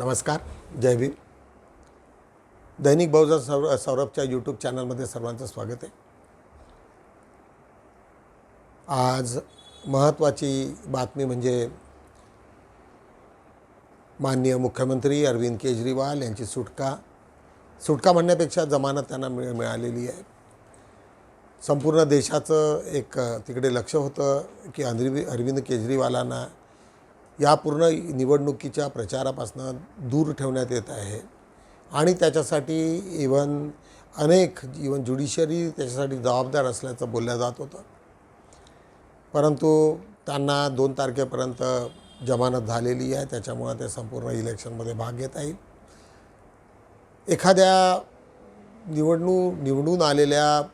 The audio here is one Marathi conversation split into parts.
नमस्कार जय भीम. दैनिक बहुजन सौर सौरभच्या यूट्यूब चॅनलमध्ये सर्वांचं स्वागत आहे. आज महत्त्वाची बातमी म्हणजे माननीय मुख्यमंत्री अरविंद केजरीवाल यांची सुटका. सुटका म्हणण्यापेक्षा जमानत त्यांना मिळ मिळालेली आहे. संपूर्ण देशाचं एक तिकडे लक्ष होतं की अरवि अरविंद केजरीवालांना या पूर्ण निवडणुकीच्या प्रचारापासून दूर ठेवण्यात येत आहे. आणि त्याच्यासाठी इवन अनेक इवन ज्युडिशरी त्याच्यासाठी जबाबदार असल्याचं बोललं जात होतं. परंतु त्यांना दोन तारखेपर्यंत जमानत झालेली आहे. त्याच्यामुळं ते संपूर्ण इलेक्शनमध्ये भाग घेता येईल एखाद्या निवडणूक निवडून आलेल्या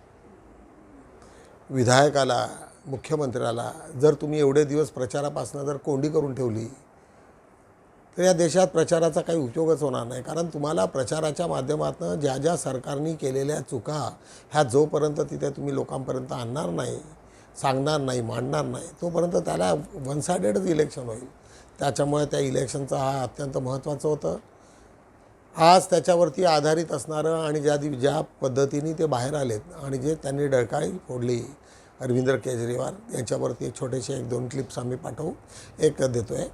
विधायकाला मुख्यमंत्र्याला जर तुम्ही एवढे दिवस प्रचारापासून जर कोंडी करून ठेवली तर या देशात प्रचाराचा काही उपयोगच होणार नाही. कारण तुम्हाला प्रचाराच्या माध्यमातून ज्या ज्या सरकारने केलेल्या चुका ह्या जोपर्यंत तिथे तुम्ही लोकांपर्यंत आणणार नाही सांगणार नाही मांडणार नाही तोपर्यंत त्याला वन सायडेडच इलेक्शन होईल. त्याच्यामुळे त्या इलेक्शनचं हा अत्यंत महत्त्वाचं होतं. आज त्याच्यावरती आधारित असणारं आणि ज्या दिव ज्या पद्धतीने ते बाहेर आलेत आणि जे त्यांनी डळकाळी फोडली अरविंद केजरीवाल यांच्यावरती एक छोटेसे एक दोन क्लिप्स आम्ही पाठवू. एक देतो आहे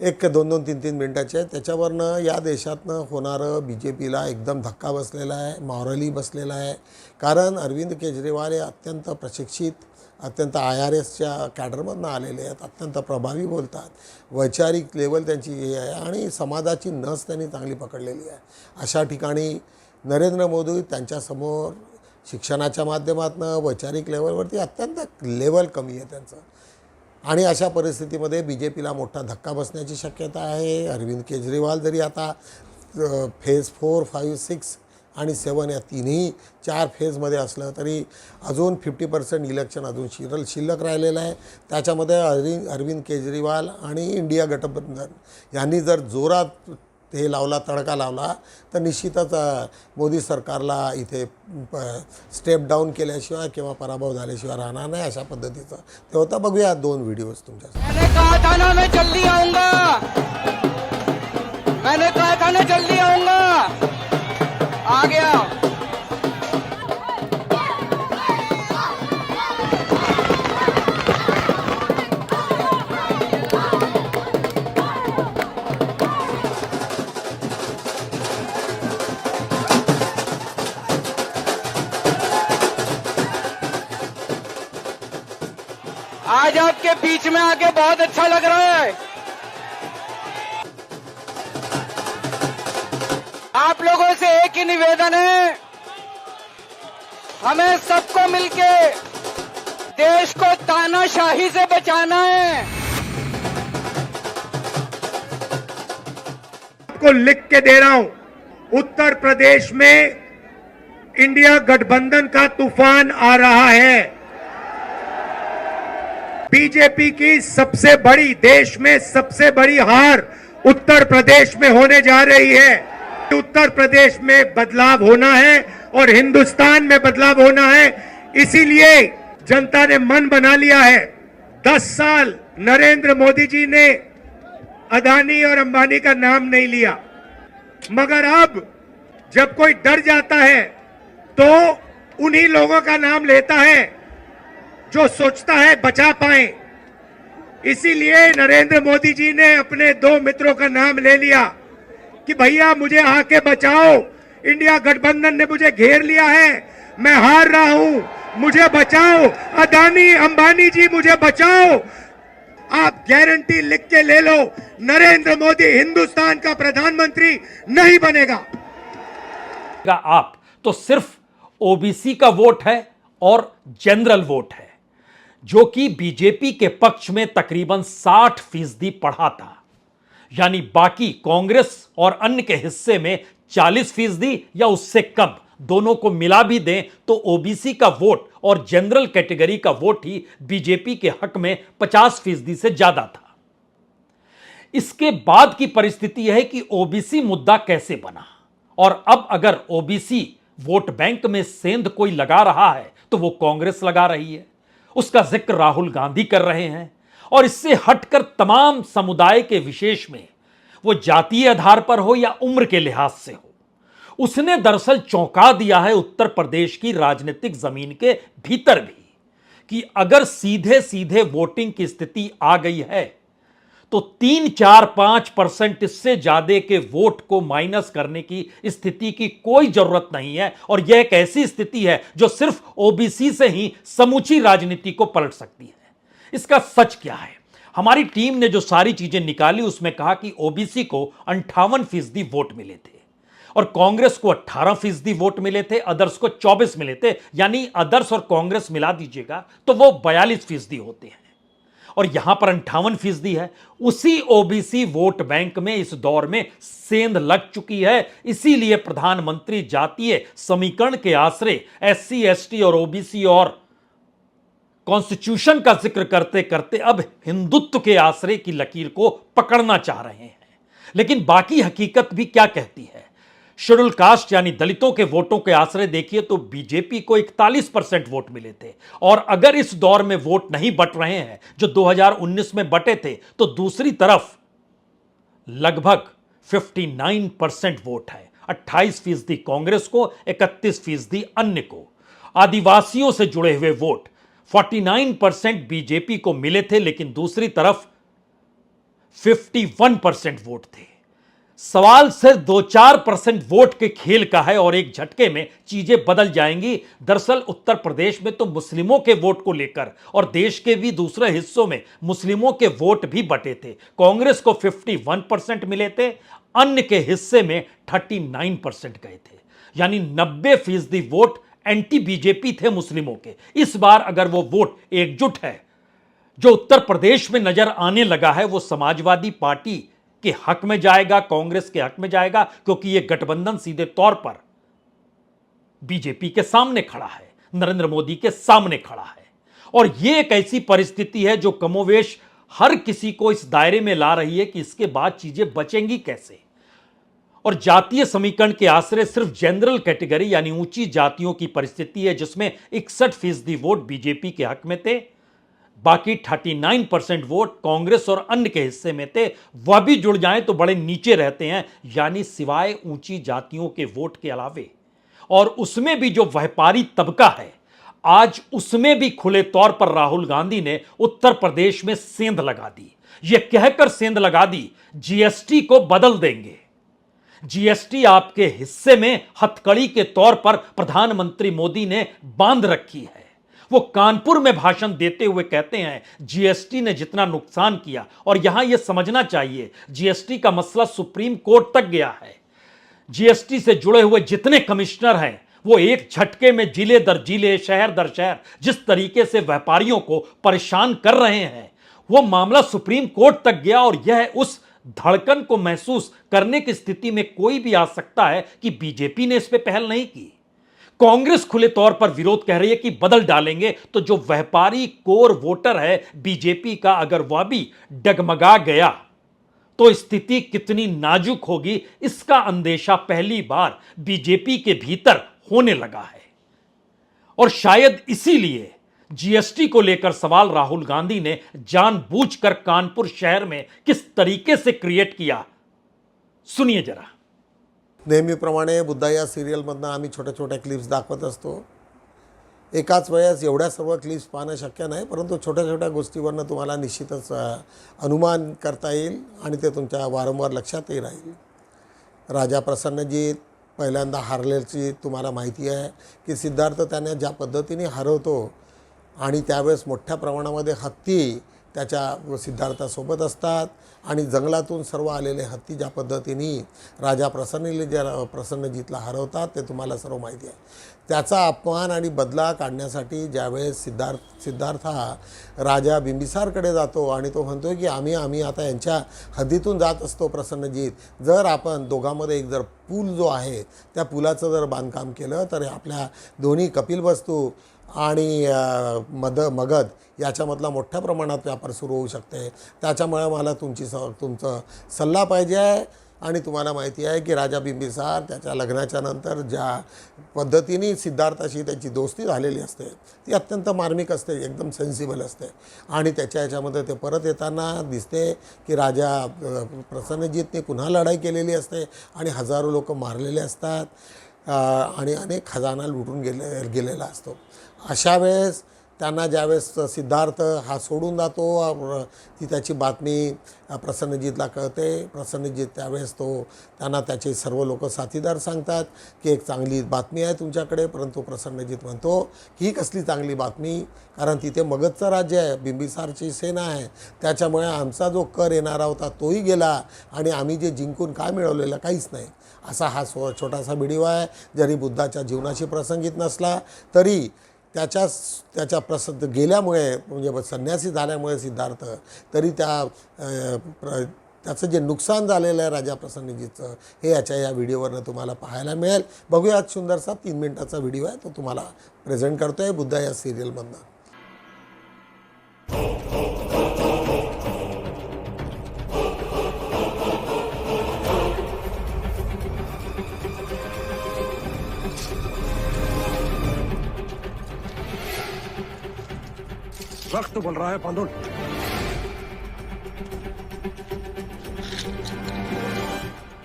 एक दोन दोन तीन तीन मिनटाचे आहे त्याच्यावरनं या देशातनं होणारं बी जे पीला एकदम धक्का बसलेला आहे मॉरली बसलेला आहे. कारण अरविंद केजरीवाल हे अत्यंत प्रशिक्षित अत्यंत आय आर एसच्या कॅडरमधनं आलेले आहेत अत्यंत प्रभावी बोलतात. वैचारिक लेवल त्यांची हे आहे आणि समाजाची नस त्यांनी चांगली पकडलेली आहे. अशा ठिकाणी नरेंद्र मोदी त्यांच्यासमोर शिक्षणाच्या माध्यमातून वैचारिक लेवलवरती अत्यंत लेवल कमी आहे त्यांचं. आणि अशा परिस्थितीमध्ये बी जे पीला मोठा धक्का बसण्याची शक्यता आहे. अरविंद केजरीवाल जरी आता फेज फोर फाईव्ह सिक्स आणि सेवन या तिन्ही चार फेजमध्ये असलं तरी अजून फिफ्टी पर्सेंट इलेक्शन अजून शिरल शिल्लक राहिलेलं आहे. त्याच्यामध्ये अरविंद अरविंद केजरीवाल आणि इंडिया गठबंधन यांनी जर जोरात हे लावला तडका लावला तर निश्चितच मोदी सरकारला इथे स्टेप डाऊन केल्याशिवाय किंवा पराभव झाल्याशिवाय राहणार नाही अशा पद्धतीचं. ते होतं बघूया दोन व्हिडिओज तुमच्या मैंने कहा बीच में आके बहुत अच्छा लग रहा है। आप लोगों से एक ही निवेदन है, हमें सबको मिलके देश को तानाशाही से बचाना है। को लिख के दे रहा हूँ, उत्तर प्रदेश में इंडिया गठबंधन का तूफ़ान आ रहा है। बीजेपी की सबसे बड़ी देश में सबसे बड़ी हार उत्तर प्रदेश में होने जा रही है। उत्तर प्रदेश में बदलाव होना है और हिंदुस्तान में बदलाव होना है। इसीलिए जनता ने मन बना लिया है। दस साल नरेंद्र मोदी जी ने अदानी और अंबानी का नाम नहीं लिया। मगर अब जब कोई डर जाता है तो उन्हीं लोगों का नाम लेता है। जो सोचता है, बचा पाए। इसीलिए नरेंद्र मोदी जी ने अपने दो मित्रों का नाम ले लिया कि भैया, मुझे आके बचाओ। इंडिया गठबंधन ने मुझे घेर लिया है। मैं हार रहा हूँ। मुझे बचाओ। अदानी अंबानी जी, मुझे बचाओ। आप गारंटी लिख के ले लो। नरेंद्र मोदी हिंदुस्तान का प्रधानमंत्री नहीं बनेगा। आप तो सिर्फ़ ओबीसी का वोट है और जनरल वोट है। जो कि बीजेपी के पक्ष में तकरीबन 60 फ़ीसदी पढ़ा था। यानी बाकी कांग्रेस और अन्य के हिस्से में 40 फ़ीसदी या उससे कम, दोनों को मिला भी दें तो ओबीसी का वोट और जनरल कैटेगरी का वोट ही बीजेपी के हक में 50 फ़ीसदी से ज़्यादा था। इसके बाद की परिस्थिति है कि ओबीसी मुद्दा कैसे बना? और अब अगर ओबीसी वोट बैंक में सेंध कोई लगा रहा है तो वो कांग्रेस लगा रही है। उसका ज़िक्र राहुल गांधी कर रहे हैं और इससे हटकर तमाम समुदाय के विशेष में वो जातीय आधार पर हो या उम्र के लिहाज से हो, उसने दरअसल चौंका दिया है उत्तर प्रदेश की राजनीतिक ज़मीन के भीतर भी कि अगर सीधे सीधे वोटिंग की स्थिति आ गई है तो तीन, चार, पाँच परसेंट इससे ज़्यादा के वोट को माइनस करने की स्थिति की कोई ज़रूरत नहीं है। और यह एक ऐसी स्थिति है जो सिर्फ़ ओबीसी से ही समूची राजनीति को पलट सकती है। इसका सच क्या है? हमारी टीम ने जो सारी चीज़ें निकाली, उसमें कहा कि ओबीसी को अंठावन फ़ीसदी वोट मिले थे और कांग्रेस को 18 फ़ीसदी वोट मिले थे, अदर्स को 24 मिले थे। यानी अदर्स और कांग्रेस मिला दीजिएगा तो वो 42 फ़ीसदी होते हैं। और यहाँ पर अंठावन फ़ीसदी है। उसी ओबीसी वोट बैंक में इस दौर में सेंध लग चुकी है। इसीलिए प्रधानमंत्री जातीय समीकरण के आश्रय एस सी और ओबीसी और कॉन्स्टिट्यूशन का ज़िक्र करते करते अब हिंदुत्व के आश्रय की लकीर को पकड़ना चाह रहे हैं। लेकिन बाकी हकीकत भी क्या कहती है? शेड्यूल कास्ट यानी दलितों के वोटों के आश्रय देखिए तो बीजेपी को 41 परसेंट वोट मिले थे। और अगर इस दौर में वोट नहीं बट रहे हैं, जो 2019 में बटे थे तो दूसरी तरफ़ लगभग 59 परसेंट वोट है। 28 फ़ीसदी कांग्रेस को 31 फ़ीसदी अन्य को। आदिवासियों से जुड़े हुए वोट 49 परसेंट बीजेपी को मिले थे, लेकिन दूसरी तरफ़ 51 परसेंट वोट थे। सवाल सिर्फ़ दो चार परसेंट वोट के खेल का है और एक झटके में चीज़ें बदल जाएँगी। दरअसल उत्तर प्रदेश में तो मुस्लिमों के वोट को लेकर और देश के भी दूसरे हिस्सों में मुस्लिमों के वोट भी बटे थे। कांग्रेस को 51 परसेंट मिले थे, अन्य के हिस्से में 39 परसेंट गए थे। यानी 90 फ़ीसदी वोट एंटी बीजेपी थे मुस्लिमों के। इस बार अगर वो वोट एकजुट है, जो उत्तर प्रदेश में नज़र आने लगा है, वो समाजवादी पार्टी के हक में जाएगा, कांग्रेस के हक में जाएगा, क्योंकि यह गठबंधन सीधे तौर पर बीजेपी के सामने खड़ा है, नरेंद्र मोदी के सामने खड़ा है। और यह एक ऐसी परिस्थिति है जो कमोवेश हर किसी को इस दायरे में ला रही है कि इसके बाद चीज़ें बचेंगी कैसे। और जातीय समीकरण के आश्रय सिर्फ़ जनरल कैटेगरी यानी ऊँची जातियों की परिस्थिति है, जिसमें इकसठ फ़ीसदी वोट बीजेपी के हक में थे बाकी 39 परसेंट वोट कांग्रेस और अन्य के हिस्से में थे। वह भी जुड़ जाएँ तो बड़े नीचे रहते हैं, यानी सिवाय ऊँची जातियों के वोट के अलावे। और उसमें भी जो व्यापारी तबका है, आज उसमें भी खुले तौर पर राहुल गांधी ने उत्तर प्रदेश में सेंध लगा दी। यह कहकर सेंध लगा दी, जीएसटी को बदल देंगे। जीएसटी आपके हिस्से में हथकड़ी के तौर पर प्रधानमंत्री मोदी ने बाँध रखी है। वो कानपुर में भाषण देते हुए कहते हैं, जीएसटी ने जितना नुकसान किया, और यहाँ यह समझना चाहिए, जीएसटी का मसला सुप्रीम कोर्ट तक गया है। जीएसटी से जुड़े हुए जितने कमिश्नर हैं, वो एक झटके में ज़िले दर ज़िले, शहर दर शहर, जिस तरीके से व्यापारियों को परेशान कर रहे हैं, वो मामला सुप्रीम कोर्ट तक गया और यह उस धड़कन को महसूस करने की स्थिति में कोई भी आ सकता है कि बीजेपी ने इस पर पहल नहीं की। कांग्रेस खुले तौर पर विरोध कह रही है कि बदल डालेंगे तो जो व्यापारी कोर वोटर है, बीजेपी का अगर वह भी डगमगा गया तो स्थिति कितनी नाजुक होगी, इसका अंदेशा पहली बार बीजेपी के भीतर होने लगा है। और शायद इसीलिए जीएसटी को लेकर सवाल राहुल गांधी ने जानबूझकर कानपुर शहर में किस तरीके से क्रिएट किया, सुनिए जरा। नेहमीप्रमाणे बुद्धा या सिरियलमधनं आम्ही छोट्या छोट्या क्लिप्स दाखवत असतो. एकाच वेळेस एवढ्या सर्व क्लिप्स पाहणं शक्य नाही परंतु छोट्या छोट्या गोष्टीवरनं तुम्हाला निश्चितच अनुमान करता येईल आणि ते तुमच्या वारंवार लक्षातही राहील. राजा प्रसन्नजीत पहिल्यांदा हारल्याची तुम्हाला माहिती आहे की सिद्धार्थ त्यांना ज्या पद्धतीने हरवतो आणि त्यावेळेस मोठ्या प्रमाणामध्ये हत्ती त्याच्या सिद्धार्थासोबत असतात. आणि जंगलातून सर्व आलेले हत्ती ज्या पद्धतीने राजा प्रसन्नले ज्या प्रसन्नजीतला हरवतात ते तुम्हाला सर्व माहिती आहे. त्याचा अपमान आणि बदला काढण्यासाठी ज्यावेळेस सिद्धार्थ सिद्धार्थ हा राजा बिंबिसारकडे जातो आणि तो म्हणतो की आम्ही आम्ही आता यांच्या हद्दीतून जात असतो प्रसन्नजीत. जर आपण दोघांमध्ये एक जर पूल जो आहे त्या पुलाचं जर बांधकाम केलं तर आपल्या दोन्ही कपिल वस्तू आणि मद मगध याच्यामधला मोठ्या प्रमाणात व्यापार सुरू होऊ शकते. त्याच्यामुळे मला तुमची स तुमचं सल्ला पाहिजे आहे आणि तुम्हाला माहिती आहे की राजा बिंबिसार त्याच्या लग्नाच्या नंतर ज्या पद्धतीने सिद्धार्थाशी त्याची दोस्ती झालेली असते ती अत्यंत मार्मिक असते एकदम सेन्सिबल असते. आणि त्याच्या याच्यामध्ये ते परत येताना दिसते की राजा प्रसन्नजीतने पुन्हा लढाई केलेली असते आणि हजारो लोक मारलेले असतात आणि अनेक खजाना लुटून गेले गेलेला असतो. अशा वेळेस त्यांना ज्यावेळेस सिद्धार्थ हा सोडून जातो ती त्याची बातमी प्रसन्नजीतला कळते. प्रसन्नजीत त्यावेळेस तो त्यांना त्याचे सर्व लोक साथीदार सांगतात की एक चांगली बातमी आहे तुमच्याकडे परंतु प्रसन्नजीत म्हणतो की ही कसली चांगली बातमी? कारण तिथे मगधचं राज्य आहे बिंबिसारची सेना आहे. त्याच्यामुळे आमचा जो कर येणारा होता तोही गेला आणि आम्ही जे जिंकून काय मिळवलेलं काहीच नाही. असा हा सो छोटासा व्हिडिओ आहे. जरी बुद्धाच्या जीवनाशी प्रसंगित नसला तरी त्याच्या त्याच्या प्रसिद्ध गेल्यामुळे म्हणजे संन्यासी झाल्यामुळे सिद्धार्थ तरी त्या प्र त्याचं जे नुकसान झालेलं आहे राजा प्रसन्नजीचं हे याच्या या व्हिडिओवरनं तुम्हाला पाहायला मिळेल. बघूया आज सुंदरसा तीन मिनिटाचा व्हिडिओ आहे तो तुम्हाला प्रेझेंट करतो आहे बुद्धा या सिरियलमधनं वक्त बोल रहा है बांधुल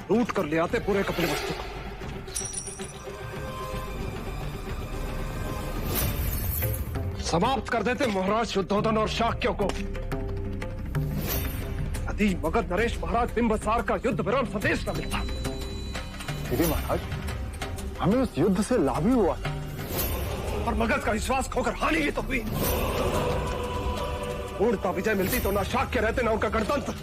लूट कर ले आते पूरे कपड़े वस्तु को समाप्त कर देते महाराज शुद्धोधन और शाक्यों को। यदि मगध नरेश महाराज बिंबसार का युद्ध विराम संदेश न मिलता। फिर महाराज हमें उस युद्ध से लाभ ही हुआ। और मगध का विश्वास खोकर हानि ही तो हुई। पूर्णता विजय मिलती तो ना शाक्य रहते ना उनका गणतंत्र।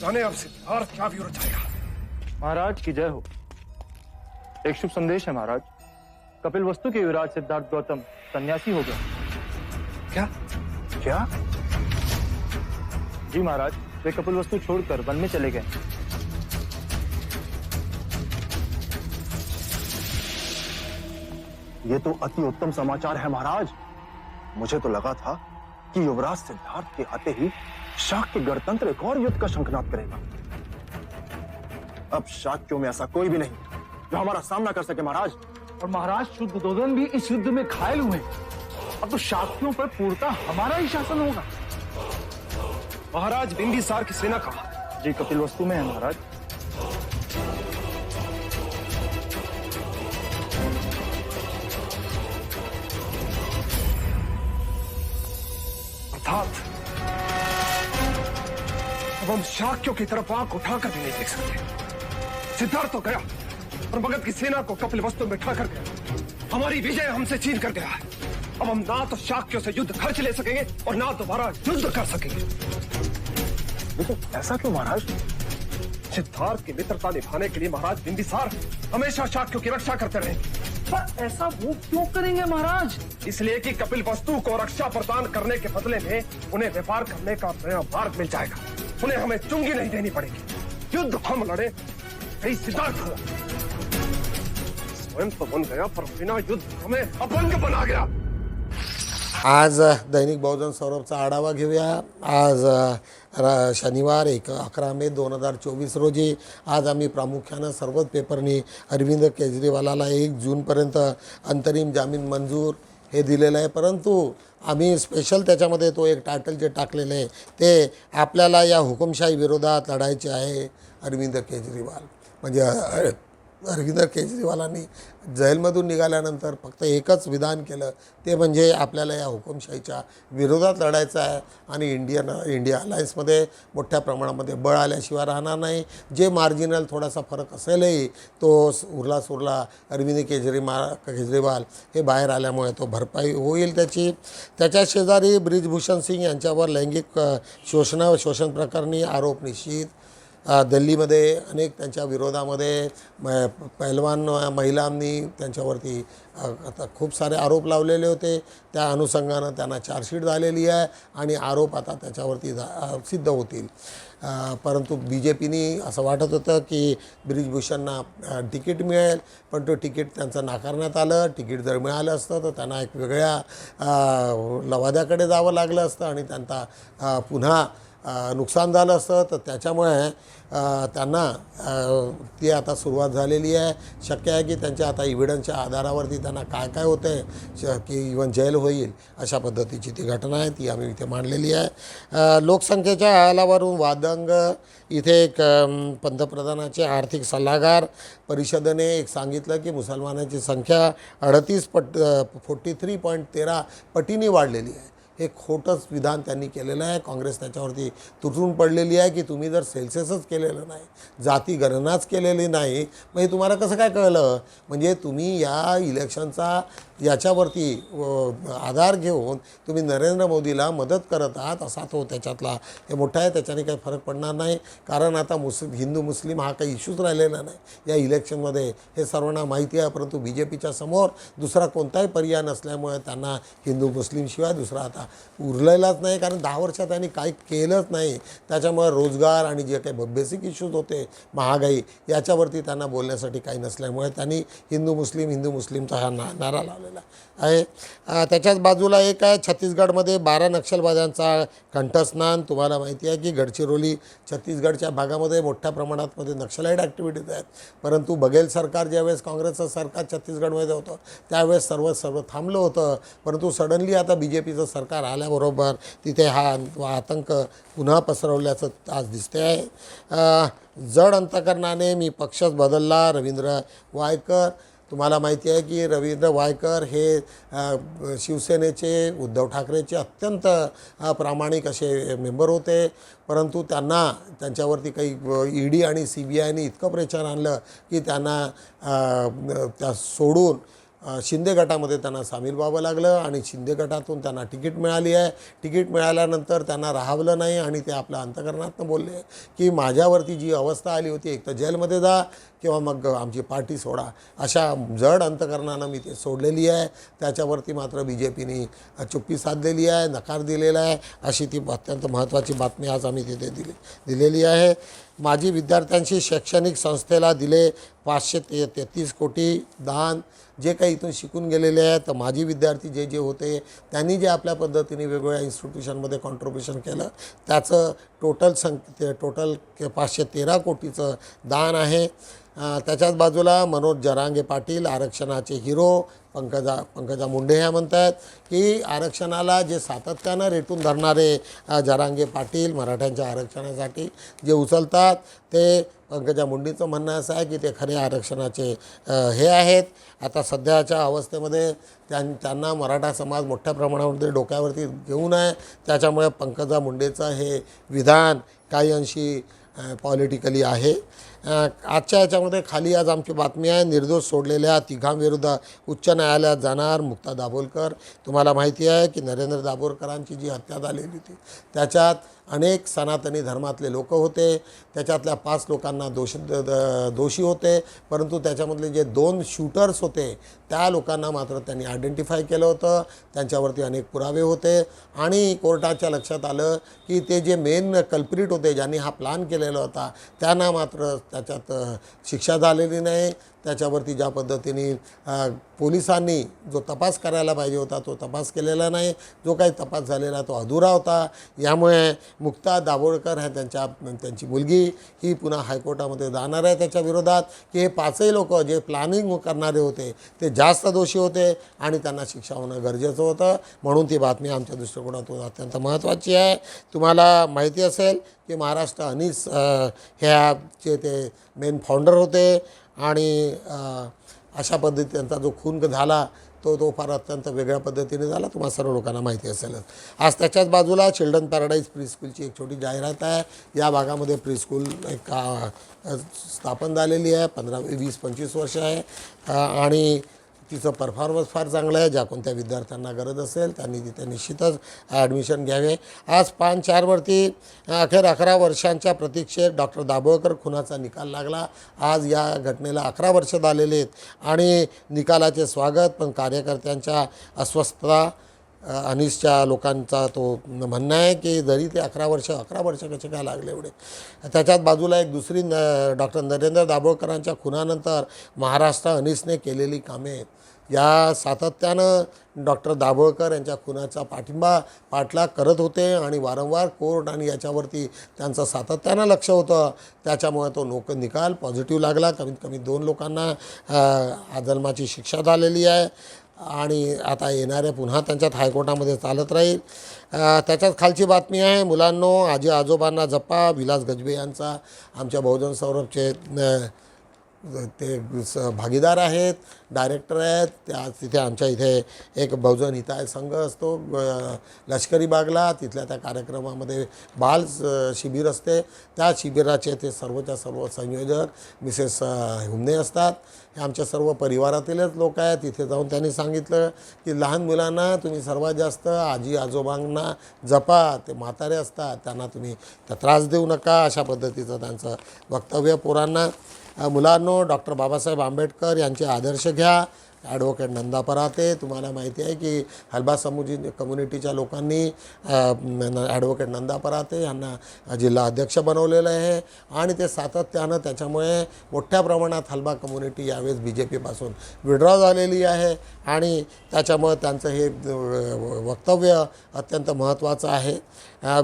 जाने अब सिद्धार्थ क्या भी रचाएगा। महाराज की जय हो। एक शुभ संदेश है महाराज। कपिल वस्तु के युवराज सिद्धार्थ गौतम सन्यासी हो गए। क्या? क्या? जी महाराज वे कपिल वस्तु छोड़कर वन में चले गए। ये तो अति उत्तम समाचार है महाराज। मुझे तो लगा था कि युवराज सिद्धार्थ के आते ही शाक के गणतंत्र एक और युद्ध का शंखनाद करेगा। अब शाक्यों में ऐसा कोई भी नहीं जो हमारा सामना कर सके महाराज। और महाराज शुद्धोधन भी इस युद्ध में घायल हुए अब तो शास्त्रियों पर पूर्णतः हमारा ही शासन होगा। महाराज बिंबिसार की सेना कहा? जी कपिल वस्तु में है महाराज। अर्थात अब हम शाक्यों की तरफ़ आँख उठाकर भी नहीं देख सकते। सिद्धार्थ तो गया, और मगध की सेना को कपिल वस्तु में ठाकर गया। हमारी विजय हमसे छीन कर गया है। अब हम ना तो शाक्यों से युद्ध खर्च ले सकेंगे, और ना दोबारा युद्ध कर सकेंगे। लेकिन ऐसा क्यों महाराज? सिद्धार्थ की मित्रता निभाने के लिए महाराज बिंबिसार हमेशा शाक्यों की रक्षा करते रहे। पर ऐसा वो क्यों करेंगे महाराज? इसलिए कि कपिल वस्तु को रक्षा प्रदान करने के बदले में उन्हें व्यापार करने का नया मार्ग मिल जाएगा। उन्हें हमें चुंगी नहीं देनी पड़ेगी। युद्ध हम लड़े यही सिद्धार्थ हुआ स्वयं तो बन गया पर बिना युद्ध हमें अपंग बना गया। आज दैनिक बहुजन सौरभचा आढावा घेऊया. आज रा शनिवार एक अकरा मे दोन हजार चोवीस रोजी आज आम्ही प्रामुख्यानं सर्वच पेपरनी अरविंद केजरीवालाला एक जूनपर्यंत अंतरिम जामीन मंजूर हे दिलेलं आहे. परंतु आम्ही स्पेशल त्याच्यामध्ये तो एक टायटल जे टाकलेलं आहे ते आपल्याला या हुकुमशाही विरोधात लढायचे आहे अरविंद केजरीवाल. म्हणजे अरविंद केजरीवालांनी जेलमधून निघाल्यानंतर फक्त एकच विधान केलं ते म्हणजे आपल्याला या हुकुमशाहीच्या विरोधात लढायचं आहे आणि इंडियन इंडिया अलायन्समध्ये मोठ्या प्रमाणामध्ये बळ आल्याशिवाय राहणार नाही. जे मार्जिनल थोडासा फरक असेलही तो उरला सुरला अरविंद केजरीवाल केजरीवाल हे बाहेर आल्यामुळे तो भरपाई होईल त्याची. त्याच्या शेजारी ब्रिजभूषण सिंग यांच्यावर लैंगिक शोषणा शोषण प्रकरणी आरोप निश्चित. दिल्लीमध्ये अनेक त्यांच्या विरोधामध्ये म पैलवान महिलांनी त्यांच्यावरती आता खूप सारे आरोप लावलेले होते. त्या अनुषंगानं त्यांना चार्जशीट झालेली आहे आणि आरोप आता त्याच्यावरती जा- सिद्ध होतील. परंतु बी जे पीने असं वाटत होतं की ब्रिजभूषणना तिकीट मिळेल पण तो तिकीट त्यांचं नाकारण्यात आलं. तिकीट जर मिळालं असतं तर त्यांना एक वेगळ्या लवाद्याकडे जावं लागलं असतं आणि त्यांचा पुन्हा नुकसान झालं असतं. तर त्याच्यामुळे त्यांना ती आता सुरुवात झालेली आहे. शक्य आहे की त्यांच्या आता इव्हिडन्सच्या आधारावरती त्यांना काय काय होतं आहे की इवन जेल होईल अशा पद्धतीची ती घटना आहे ती आम्ही इथे मांडलेली आहे. लोकसंख्येच्या अहवालावरून वादंग इथे एक पंतप्रधानाचे आर्थिक सल्लागार परिषदेने एक सांगितलं की मुसलमानांची संख्या अडतीस पट फोर्टी थ्री पॉईंट तेरा पटीने वाढलेली आहे. हे खोटंच विधान त्यांनी केलेलं आहे. काँग्रेस त्याच्यावरती तुटून पडलेली आहे की तुम्ही जर सेल्सेसच केलेलं नाही जाती गणनाच केलेली नाही म्हणजे तुम्हाला कसं काय कळलं? म्हणजे तुम्ही या इलेक्शनचा याच्यावरती आधार घेऊन तुम्ही नरेंद्र मोदीला मदत करत आहात असा तो त्याच्यातला हे मोठा आहे. त्याच्याने काही फरक पडणार नाही. कारण आता मुस हिंदू मुस्लिम हा काही इश्यूच राहिलेला नाही. या इलेक्शनमध्ये हे सर्वांना माहिती आहे. परंतु बी जे पीच्या समोर दुसरा कोणताही पर्याय नसल्यामुळे त्यांना हिंदू मुस्लिमशिवाय दुसरा आता उरलेलाच नाही कारण दहा वर्षात त्यांनी काही केलंच नाही. त्याच्यामुळे रोजगार आणि जे काही बेसिक इश्यूज होते महागाई याच्यावरती त्यांना बोलण्यासाठी काही नसल्यामुळे त्यांनी हिंदू मुस्लिम हिंदू मुस्लिमचा हा ना नारा लावलेला. आहे. त्याच्याच बाजूला एक आहे छत्तीसगडमध्ये बारा नक्षलवाद्यांचा कंठस्नान. तुम्हाला माहिती आहे की गडचिरोली छत्तीसगडच्या भागामध्ये मोठ्या प्रमाणातमध्ये नक्षलाईट ॲक्टिव्हिटीज आहेत. परंतु बघेल सरकार ज्यावेळेस काँग्रेसचं सरकार छत्तीसगडमध्ये होतं त्यावेळेस सर्व सर्व थांबलं होतं. परंतु सडनली आता बी जे पीचं सरकार आल्याबरोबर तिथे हा आतंक पुन्हा पसरवल्याचं आज दिसते आहे. जड अंतकरणाने मी पक्षच बदलला. रवींद्र वायकर तुम्हाला माहिती आहे की रवींद्र वायकर हे शिवसेनेचे उद्धव ठाकरेचे अत्यंत प्रामाणिक असे मेंबर होते. परंतु त्यांना त्यांच्यावरती काही ई डी आणि सी बी आयने इतकं प्रेशर आणलं की त्यांना त्या सोडून शिंदे गटामध्ये त्यांना सामील व्हावं लागलं आणि शिंदे गटातून त्यांना तिकीट मिळाली आहे. तिकीट मिळाल्यानंतर त्यांना राहावलं नाही आणि ते आपल्या अंतकरणातनं बोलले की माझ्यावरती जी अवस्था आली होती एक तर जेलमध्ये जा किंवा मग आमची पार्टी सोडा. अशा जड अंतकरणानं मी ते सोडलेली आहे. त्याच्यावरती मात्र बी जे पीने चुप्पी साधलेली आहे नकार दिलेला आहे अशी ती अत्यंत महत्त्वाची बातमी आज आम्ही तिथे दिली दिलेली आहे. माजी विद्यार्थ्यांशी शैक्षणिक संस्थेला दिले पाचशे ते तेहतीस कोटी दान. जे काही इथून शिकून गेलेले आहेत तर माजी विद्यार्थी जे जे होते त्यांनी जे आपल्या पद्धतीने वेगवेगळ्या इन्स्टिट्यूशनमध्ये कॉन्ट्रीब्युशन केलं. त्याचं टोटल संख ते टोटल के पाचशे तेरा कोटीचं दान आहे. त्याच्याच बाजूला मनोज जरांगे पाटील आरक्षणाचे हिरो पंकजा पंकजा मुंडे ह्या म्हणत आहेत की आरक्षणाला जे सातत्यानं रेटून धरणारे जरांगे पाटील मराठ्यांच्या आरक्षणासाठी जे उचलतात ते पंकजा मुंडेचं म्हणणं असं आहे की ते खरे आरक्षणाचे हे आहेत. आता सध्याच्या अवस्थेमध्ये त्यां त्यांना मराठा समाज मोठ्या प्रमाणामध्ये डोक्यावरती घेऊन आहे त्याच्यामुळे पंकजा मुंडेचं हे विधान काही अंशी पॉलिटिकली आहे. आजच्या याच्यामध्ये खाली आज आमची बातमी आहे. निर्दोष सोडलेल्या तिघांविरुद्ध उच्च न्यायालयात जाणार मुक्ता दाभोलकर. तुम्हाला माहिती आहे की नरेंद्र दाभोलकरांची जी हत्या झालेली होती त्याच्यात अनेक सनातनी धर्मातले लोक होते त्याच्यातल्या पाच लोकांना दोष द- दोषी होते परंतु त्याच्यामधले जे दोन शूटर्स होते त्या लोकांना मात्र त्यांनी आयडेंटिफाय केलं होतं. त्यांच्यावरती अनेक पुरावे होते. आणि कोर्टाच्या लक्षात आलं की ते जे मेन कल्प्रिट होते ज्यांनी हा प्लान केलेला होता त्यांना मात्र त्याच्यात शिक्षा झालेली नाही. त्याच्यावरती ज्या पद्धतीने पोलिसांनी जो तपास करायला पाहिजे होता तो तपास केलेला नाही. जो काही तपास झालेला तो अधुरा होता. यामुळे मुक्ता दाभोळकर ह्या त्यांच्या त्यांची मुलगी ही पुन्हा हायकोर्टामध्ये जाणार आहे त्याच्या विरोधात. की हे पाचही लोक जे प्लॅनिंग करणारे होते ते जास्त दोषी होते आणि त्यांना शिक्षा होणं गरजेचं होतं. म्हणून ती बातमी आमच्या दृष्टिकोनातून अत्यंत महत्त्वाची आहे. तुम्हाला माहिती असेल की महाराष्ट्र अनिस ह्याचे ते मेन फाउंडर होते आणि अशा पद्धती त्यांचा जो खून झाला तो तो फार अत्यंत वेगळ्या पद्धतीने झाला. तुम्हाला सर्व लोकांना माहिती असेलच. आज त्याच्याच बाजूला चिल्ड्रन पॅराडाईज प्री स्कूलची एक छोटी जाहिरात आहे. या भागामध्ये प्री स्कूल एक स्थापन झालेली आहे. पंधरा वीस पंचवीस वर्ष आहे. आणि तिचं परफॉर्मन्स फार चांगलं आहे. ज्या कोणत्या विद्यार्थ्यांना गरज असेल त्यांनी तिथे निश्चितच ॲडमिशन घ्यावे. आज पाच चारवरती अखेर अकरा वर्षांच्या प्रतीक्षेत डॉक्टर दाभोळकर खुनाचा निकाल लागला. आज या घटनेला अकरा वर्ष झालेले आहेत. आणि निकालाचे स्वागत पण कार्यकर्त्यांच्या अस्वस्थता अनिसच्या लोकांचा तो म्हणणं आहे की जरी ते अकरा वर्ष अकरा वर्ष कसे काय लागले एवढे. त्याच्यात बाजूला एक दुसरी न डॉक्टर नरेंद्र दाभोळकरांच्या खुनानंतर महाराष्ट्र अनिसने केलेली कामे या सातत्यानं डॉक्टर दाभोळकर यांच्या खुनाचा पाठिंबा पाठलाग करत होते आणि वारंवार कोर्ट आणि याच्यावरती त्यांचं सातत्यानं लक्ष होतं. त्याच्यामुळे तो नोक निकाल पॉझिटिव्ह लागला. कमीत कमी दोन लोकांना आजन्माची शिक्षा झालेली आहे. आणि आता येणाऱ्या पुन्हा त्यांच्यात हायकोर्टामध्ये चालत राहील. त्याच्यात खालची बातमी आहे मुलांनो आजी आजोबांना जप्पा विलास गजबे यांचा आमच्या बहुजन सौरभचे ते स भागीदार आहेत डायरेक्टर आहेत. त्या तिथे आमच्या इथे एक बहुजन हिताय संघ असतो लष्करी बागला. तिथल्या त्या कार्यक्रमामध्ये बाल शिबिर असते. त्या शिबिराचे ते सर्वच्या सर्व संयोजक मिसेस हुमने असतात. हे आमच्या सर्व परिवारातीलच लोक आहेत. तिथे जाऊन त्यांनी सांगितलं की लहान मुलांना तुम्ही सर्वात जास्त आजी आजोबांना जपा ते म्हातारे असतात त्यांना तुम्ही त्या त्रास देऊ नका अशा पद्धतीचं त्यांचं वक्तव्य पोरांना. मुलांनो डॉक्टर बाबासाहेब आंबेडकर यांचे आदर्श घ्या. ॲडव्होकेट नंदा पराते तुम्हाला माहिती आहे की हलबा समुजी कम्युनिटीच्या लोकांनी ॲडव्होकेट नंदा पराते यांना जिल्हा अध्यक्ष बनवलेलं आहे आणि ते सातत्यानं त्याच्यामुळे मोठ्या प्रमाणात हलबा कम्युनिटी यावेळेस बी जे पीपासून विड्रॉ झालेली आहे आणि त्याच्यामुळे त्यांचं हे वक्तव्य अत्यंत महत्त्वाचं आहे.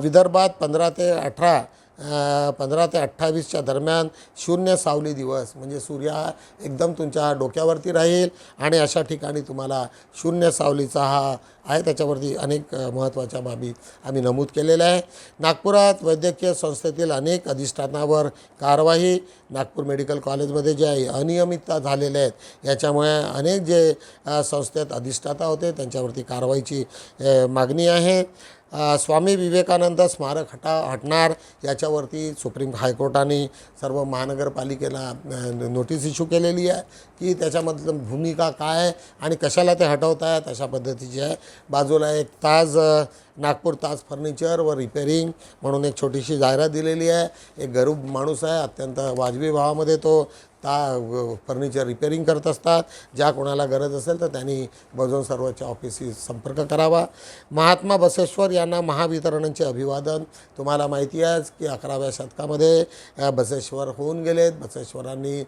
विदर्भात पंधरा ते अठरा पंधरा ते अठ्ठावीसच्या दरम्यान शून्य सावली दिवस म्हणजे सूर्या एकदम तुमच्या डोक्यावरती राहील आणि अशा ठिकाणी तुम्हाला शून्य सावलीचा हा आहे. त्याच्यावरती अनेक महत्त्वाच्या बाबी आम्ही नमूद केलेल्या आहे. नागपुरात वैद्यकीय संस्थेतील अनेक अधिष्ठानावर कारवाई नागपूर मेडिकल कॉलेजमध्ये जे आहे अनियमितता झालेल्या आहेत. याच्यामुळे अनेक जे संस्थेत अधिष्ठाता होते त्यांच्यावरती कारवाईची मागणी आहे. स्वामी विवेकानंद स्मारक हटा हटणार याच्यावरती सुप्रीम हायकोर्टाने सर्व महानगरपालिकेला नोटीस इश्यू केलेली आहे की त्याच्यामधलं भूमिका काय आहे आणि कशाला ते हटवत आहेत अशा पद्धतीची आहे. बाजूला एक ताज नागपूर ताज फर्निचर व रिपेरिंग म्हणून एक छोटीशी जाहिरात दिलेली आहे. एक गरीब माणूस आहे अत्यंत वाजवी भावामध्ये तो ता फर्निचर रिपेरिंग करत असतात. ज्या कोणाला गरज असेल तर त्यांनी बजवून सर्वच्या ऑफिसशी संपर्क करावा. महात्मा बसेश्वर यांना महावितरणचे अभिवादन. तुम्हाला माहिती आहे की अकराव्या शतकामध्ये बसेश्वर होऊन गेलेत. बसेश्वरांनी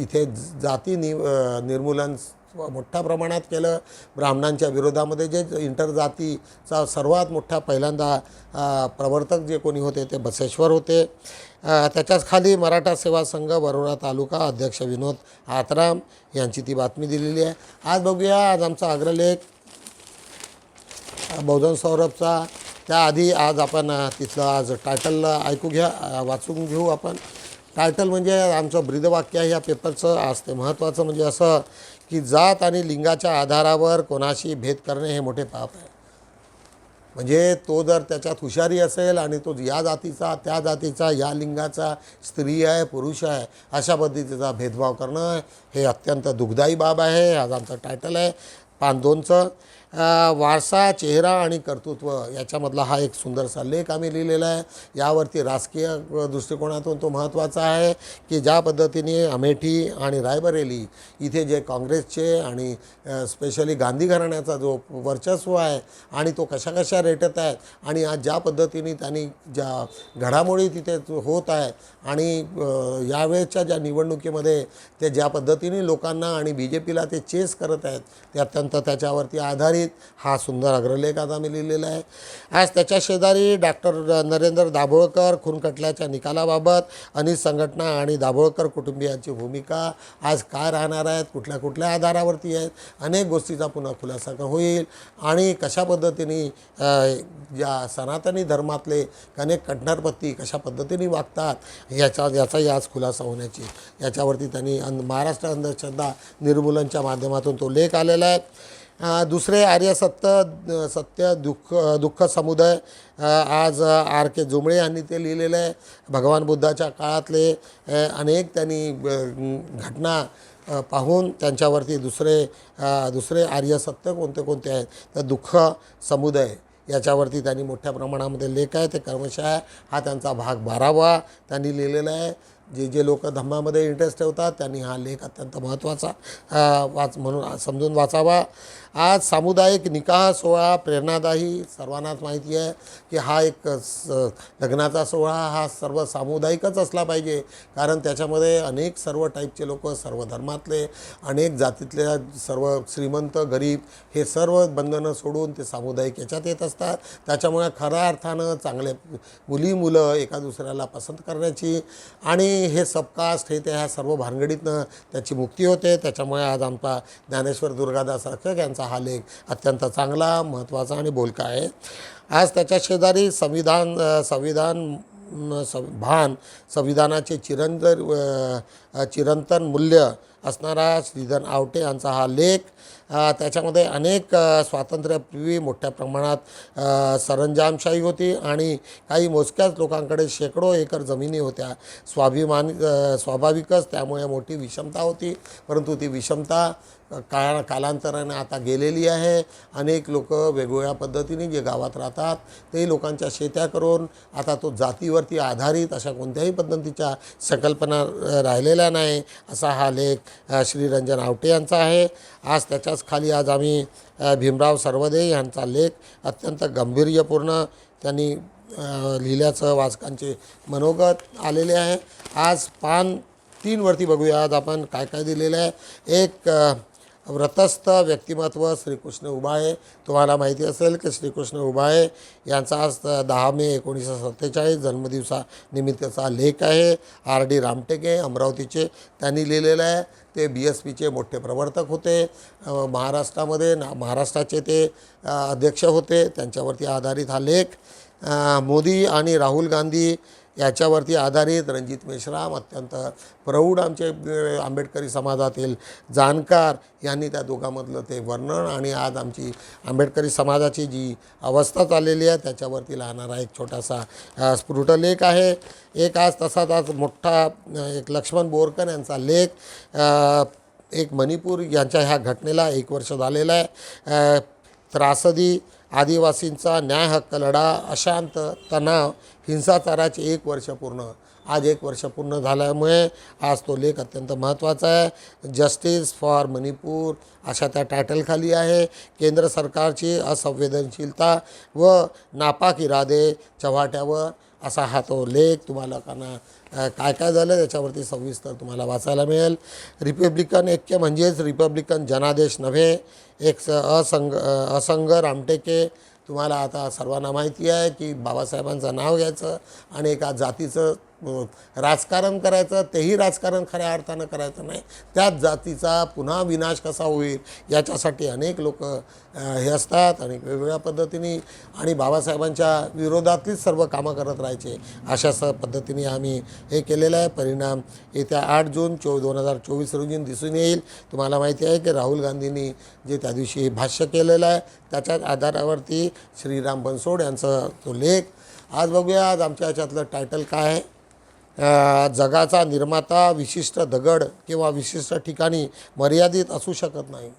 इथे जाती नि निर्मूलन मोठ्या प्रमाणात केलं. ब्राह्मणांच्या विरोधामध्ये जे इंटरजातीचा सर्वात मोठा पहिल्यांदा प्रवर्तक जे कोणी होते ते बसेश्वर होते. त्याच्याच खाली मराठा सेवा संघ वरोरा तालुका अध्यक्ष विनोद आतराम यांची ती बातमी दिलेली आहे. आज बघूया आज आमचा अग्रलेख बहुजन सौरभचा. त्याआधी आज आपण तिथलं आज टायटल ऐकू घ्या वाचून घेऊ आपण. टायटल म्हणजे आमचं ब्रीदवाक्य आहे या पेपरचं आज ते महत्त्वाचं म्हणजे असं की जात आणि लिंगाच्या आधारावर कोणाशी भेद करणे हे मोठे पाप आहे. म्हणजे तो जर त्याच्यात हुशारी असेल आणि तो या जातीचा त्या जातीचा या लिंगाचा स्त्री आहे पुरुष आहे अशा पद्धतीचा भेदभाव करणं हे अत्यंत दुःखदायी बाब आहे आज आमचं टायटल आहे पान दोनचं. वारसा चेहरा आणि कर्तृत्व याच्यामधला हा एक सुंदरसा लेख आम्ही लिहिलेला आहे. यावरती राजकीय दृष्टिकोनातून तो महत्त्वाचा आहे की ज्या पद्धतीने अमेठी आणि रायबरेली इथे जे काँग्रेसचे आणि स्पेशली गांधी घराण्याचा जो वर्चस्व आहे आणि तो कशा कशा रेटत आहेत आणि आज ज्या पद्धतीने त्यांनी ज्या घडामोडी तिथे होत आहे आणि अ, यावेळेच्या ज्या निवडणुकीमध्ये ते ज्या पद्धतीने लोकांना आणि बी जे पीला ते चेस करत आहेत ते अत्यंत त्याच्यावरती आधारित हा सुंदर अग्रलेख आता आम्ही लिहिलेला आहे. आज त्याच्या शेजारी डॉक्टर नरेंद्र दाभोळकर खूनखटल्याच्या निकालाबाबत अनिल संघटना आणि दाभोळकर कुटुंबियांची भूमिका आज काय राहणार आहेत कुठल्या कुठल्या आधारावरती आहेत अनेक गोष्टीचा पुन्हा खुलासा होईल आणि कशा पद्धतीने या सनातनी धर्मातले अनेक कठणारपत्ती कशा पद्धतीने वागतात याचा याचाही आज खुलासा होण्याची याच्यावरती त्यांनी अंध महाराष्ट्र अंधश्रद्धा निर्मूलनच्या माध्यमातून तो लेख आलेला आहे. दुसरे आर्य सत्य सत्य दुःख दुःख समुदाय आज आर के जुमळे यांनी ते लिहिलेलं आहे. भगवान बुद्धाच्या काळातले अनेक त्यांनी घटना पाहून त्यांच्यावरती दुसरे दुसरे आर्य सत्य कोणते कोणते आहेत? तर दुःख समुदाय याच्यावरती त्यांनी मोठ्या प्रमाणामध्ये लेख आहे. ते कर्मशाय हा त्यांचा भाग बारावा त्यांनी लिहिलेला आहे. जे जे लोक धम्मामध्ये इंटरेस्ट ठेवतात त्यांनी हा लेख अत्यंत महत्त्वाचा वाच म्हणून समजून वाचावा. आज सामुदायिक निकाह सोहळा प्रेरणादायी सर्वांनाच माहिती आहे की हा एक स लग्नाचा सोहळा हा सर्व सामुदायिकच असला पाहिजे कारण त्याच्यामध्ये अनेक सर्व टाईपचे लोक सर्व धर्मातले अनेक जातीतल्या सर्व श्रीमंत गरीब हे सर्व बंधनं सोडून ते सामुदायिक याच्यात येत असतात. त्याच्यामुळे खऱ्या अर्थानं चांगले मुली मुलं एका दुसऱ्याला पसंत करण्याची आणि हे सबकास्ट हे त्या ह्या सर्व भानगडीतनं त्याची मुक्ती होते. त्याच्यामुळे आज आमचा ज्ञानेश्वर दुर्गादास रक्षक यांचा हा लेख अत्यंत चांगला महत्त्वाचा आणि बोलका आहे. आज त्याच्या शेजारी संविधान संविधान भान संविधानाचे चिरंतर चिरंतन मूल्य असणारा श्रीधर आवटे यांचा हा लेख त्याच्यामध्ये अनेक स्वातंत्र्यपूर्वी मोठ्या प्रमाणात सरंजामशाही होती आणि काही मोजक्याच लोकांकडे शेकडो एकर जमिनी होत्या. स्वाभिमान स्वाभाविकच त्यामुळे मोठी विषमता होती परंतु ती विषमता काळा कालांतराने आता गेलेली आहे. अनेक लोक वेगवेगळ्या पद्धतीने जे गावात राहतात ते लोकांच्या शेत्या करून आता तो जातीवरती आधारित अशा कोणत्याही पद्धतीच्या संकल्पना राहिलेल्या नाही असा हा लेख श्रीरंजन आवटे यांचा आहे. आज त्याच्याच खाली आज आम्ही भीमराव सर्वदे यांचा लेख अत्यंत गंभीर्यपूर्ण त्यांनी लिहिल्याचं वाचकांचे मनोगत आलेले आहे. आज पान तीनवरती बघूया. आज आपण काय काय दिलेलं आहे? एक व्रतस्थ व्यक्तिमत्व श्रीकृष्ण उभाळे तुम्हाला माहिती असेल की श्रीकृष्ण उभाळे यांचा आज दहा मे एकोणीसशे सत्तेचाळीस जन्मदिवसानिमित्तचा लेख आहे. आर डी रामटेके अमरावतीचे त्यांनी लिहिलेलं आहे. ते बी एस पीचे मोठे प्रवर्तक होते. महाराष्ट्रामध्ये ना महाराष्ट्राचे ते अध्यक्ष होते. त्यांच्यावरती आधारित हा लेख. मोदी आणि राहुल गांधी याच्यावरती आधारित रणजित मेश्राम अत्यंत प्रौढ आमचे आंबेडकरी समाजातील जाणकार यांनी त्या दोघांमधलं ते वर्णन आणि आज आमची आंबेडकरी समाजाची जी अवस्था चाललेली आहे त्याच्यावरती राहणारा एक छोटासा स्फुट स्फुटलेख आहे. एक आज तसाच आज मोठा एक लक्ष्मण बोरकर यांचा लेख एक मणिपूर यांच्या ह्या घटनेला एक वर्ष झालेलं आहे. त्रासदी आदिवासींचा न्याय हक्क लढा अशांत तणाव हिंसाचाराचे एक वर्ष पूर्ण आज एक वर्ष पूर्ण झाल्यामुळे आज तो लेख अत्यंत महत्त्वाचा आहे. जस्टिस फॉर मणिपूर अशा त्या टायटलखाली आहे. केंद्र सरकारची असंवेदनशीलता व नापाक इरादे चव्हाट्यावर असा हा तो लेख तुम्हाला काना काय काय झालं त्याच्यावरती सविस्तर तुम्हाला वाचायला मिळेल. रिपब्लिकन ऐक्य म्हणजेच रिपब्लिकन जनादेश नव्हे एक स असंग असंग रामटेके तुम्हाला आता सर्वांना माहिती आहे की बाबासाहेबांचं नाव घ्यायचं आणि एका जातीचं राजकारण करायचं तेही राजकारण खऱ्या अर्थानं करायचं नाही. त्याच जातीचा पुन्हा विनाश कसा होईल याच्यासाठी अनेक लोक हे असतात आणि वेगवेगळ्या पद्धतीने आणि बाबासाहेबांच्या विरोधातलीच सर्व कामं करत राहायचे. अशा स पद्धतीने आम्ही हे केलेलं आहे. परिणाम येत्या आठ जून चो दोन हजार चोवीस रोजी दिसून येईल. तुम्हाला माहिती आहे की राहुल गांधींनी जे त्या दिवशी भाष्य केलेलं आहे त्याच्याच आधारावरती श्रीराम बनसोड यांचा तो लेख. आज बघूया आज आमच्या याच्यातलं टायटल काय आहे? जगाचा निर्माता विशिष्ट दगड किंवा विशिष्ट ठिकाणी मर्यादित असू शकत नाही.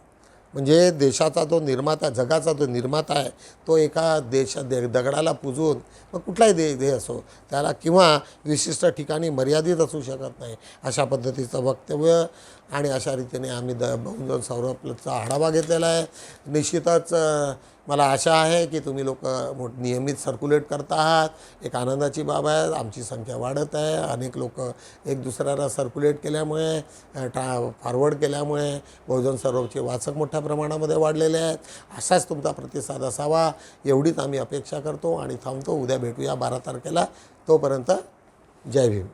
म्हणजे देशाचा जो निर्माता जगाचा जो निर्माता आहे तो एका देश दे दगडाला पुजून मग कुठलाही दे दे असो त्याला किंवा विशिष्ट ठिकाणी मर्यादित असू शकत नाही. अशा पद्धतीचं वक्तव्य आणि अशा रीतीने आम्ही द बहुजन सौरभचा आढावा घेतलेला आहे. निश्चितच मला आशा आहे की तुम्ही लोक नियमित सर्क्युलेट करत आहात. एक आनंदाची बाब आहे आमची संख्या वाढत आहे. अनेक लोक एक दुसऱ्याला सर्क्युलेट केल्यामुळे टा फॉरवर्ड केल्यामुळे बहुजन सौरभचे वाचक मोठ्या प्रमाणामध्ये वाढलेले आहेत. असाच तुमचा प्रतिसाद असावा एवढीच आम्ही अपेक्षा करतो आणि थांबतो. उद्या भेटूया बारा तारखेला. तोपर्यंत जय भीम.